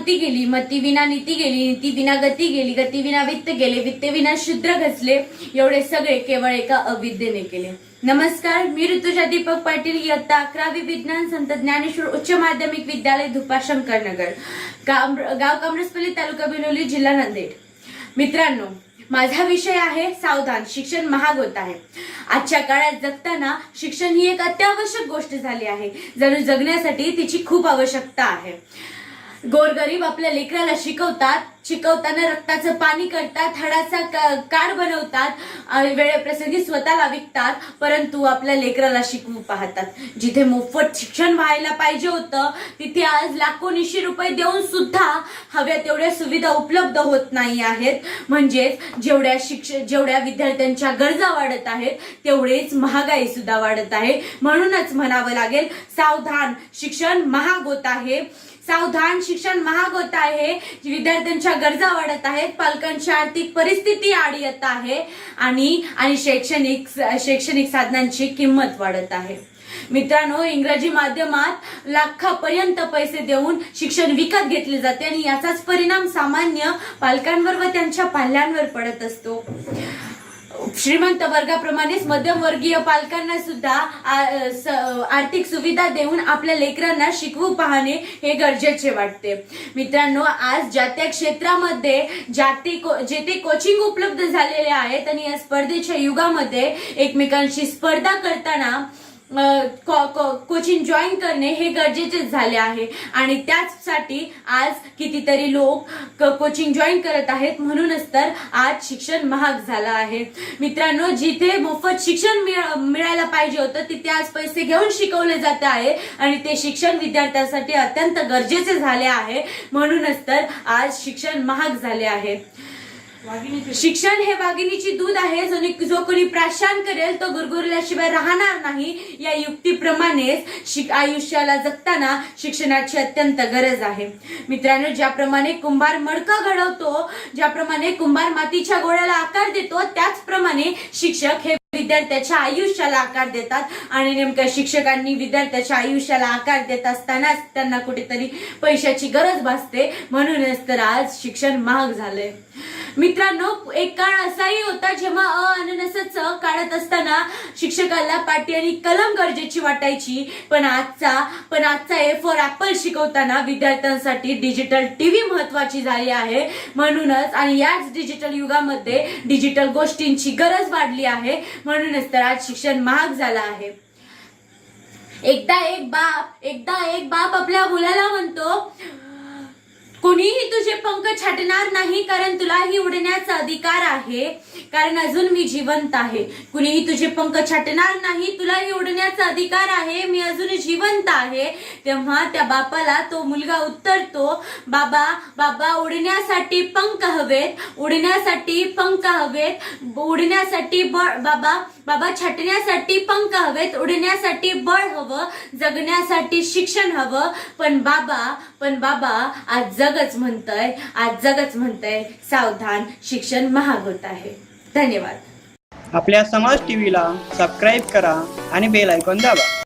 मती गेली मती विना नीती गेली नीती विना गती गेली गती विना वित्त गेले वित्त विना शूद्र घसले एवढे सगळे केवळ एका अविद्येने केले. नमस्कार मी ऋतुजा दीपक पाटील इयत्ता अकरावी विज्ञान संत ज्ञानेश्वर उच्च माध्यमिक विद्यालय धुपा शंकरनगर गाव गाव कामरसपल्ली तालुका बिलोली जिल्हा नांदेड. मित्रांनो माझा विषय आहे सावधान शिक्षण महाग होत आहे. आजच्या काळात जगताना शिक्षण ही एक अत्यावश्यक गोष्ट झाली आहे. जणू जगण्यासाठी तिची खूप आवश्यकता आहे. गोरगरीब आपल्या लेकराला शिकवतात. शिकवताना रक्ताचं पाणी करतात हाडाचा का- बनवतात आणि वेळेप्रसंगी स्वतःला विकतात परंतु आपल्या लेकराला शिकवू पाहतात. जिथे मोफत शिक्षण व्हायला पाहिजे होतं तिथे आज लाखोनीशे रुपये देऊन सुद्धा हव्या तेवढ्या सुविधा उपलब्ध होत नाही आहेत. म्हणजेच जेवढ्या शिक्षण जेवढ्या विद्यार्थ्यांच्या गरजा वाढत आहेत तेवढेच महागाई सुद्धा वाढत आहे. म्हणूनच म्हणावं लागेल सावधान शिक्षण महाग होत आहे. सावधान शिक्षण महाग होत आहे. विद्यार्थ्यांच्या गरजा वाढत आहेत पालकांची आर्थिक परिस्थिती आड येत आहे आणि आणि शैक्षणिक शैक्षणिक साधनांची किंमत वाढत आहे. मित्रांनो इंग्रजी माध्यमात लाखापर्यंत पैसे देऊन शिक्षण विकत घेतले जाते आणि याचाच परिणाम सामान्य पालकांवर व त्यांच्या पाल्यांवर पडत असतो. श्रीमंत वर्गाप्रमाणेच मध्यमवर्गीय पालकांना सुद्धा आर्थिक सुविधा देऊन आपल्या लेकरांना शिकवू पाहणे हे गरजेचे वाटते. मित्रांनो आज ज्या त्या क्षेत्रामध्ये जाती को- कोचिंग उपलब्ध झालेले आहेत आणि या स्पर्धेच्या युगामध्ये एकमेकांशी स्पर्धा करताना कोचिंग जॉईन करणे हे गरजेचे झाले आहे. आणि त्याचसाठी आज कितीतरी लोक कोचिंग जॉईन करत आहेत. म्हणूनच तर आज शिक्षण महाग झालं आहे. मित्रांनो जिथे मोफत शिक्षण मिळायला पाहिजे होतं तिथे आज पैसे घेऊन शिकवले जात आहे. आणि ते शिक्षण विद्यार्थ्यांसाठी अत्यंत गरजेचे झाले आहे. म्हणूनच तर आज शिक्षण महाग झाले आहे. शिक्षण हे वाघिणीची दूध आहे. जो जो कोणी प्राशान करेल तो गुरगुरल्याशिवाय राहणार नाही. या युक्तीप्रमाणेच शिक आयुष्याला जगताना शिक्षणाची अत्यंत गरज आहे. मित्रांनो ज्याप्रमाणे कुंभार मडकं घडवतो ज्याप्रमाणे कुंभार मातीच्या गोळ्याला आकार देतो त्याचप्रमाणे शिक्षक हे विद्यार्थ्याच्या आयुष्याला आकार देतात. आणि नेमक्या शिक्षकांनी विद्यार्थ्याच्या आयुष्याला आकार देत असतानाच त्यांना कुठेतरी पैशाची गरज भासते. म्हणूनच तर आज शिक्षण महाग झालंय. मित्रांनो एक काळ असाही होता जेव्हा अ अननस च काढत असताना शिक्षकाला पाटी आणि कलम गरजेची वाटायची. पण आजचा पण आजचा ए फॉर ऍपल शिकवताना विद्यार्थ्यांसाठी डिजिटल टीव्ही महत्वाची झाली आहे. म्हणूनच आणि याच डिजिटल युगामध्ये डिजिटल गोष्टींची गरज वाढली आहे. म्हणूनच तर आज शिक्षण महाग झालं आहे. एकदा एक बाप एकदा एक बाप आपल्या मुलाला म्हणतो कुणीही तुझे पंख छाटणार नाही कारण तुलाही उडण्याचा अधिकार आहे. कारण अजून मी जिवंत आहे. कुणीही तुझे पंख छाटणार नाही तुलाही उडण्याचा अधिकार आहे. मी अजून जिवंत आहे. तेव्हा त्या बापाला तो मुलगा उत्तरतो बाबा बाबा उडण्यासाठी पंख हवेत उडण्यासाठी पंख हवेत उडण्यासाठी बळ बाबा बाबा छाटण्यासाठी पंख हवेत उडण्यासाठी बळ हवं जगण्यासाठी शिक्षण हवं. पण बाबा पण बाबा आज जगच म्हणतंय आज जगच म्हणतंय सावधान शिक्षण महाग होत आहे. धन्यवाद. आपल्या समाज टीव्हीला सबस्क्राईब करा आणि बेल ऐकून दाबा.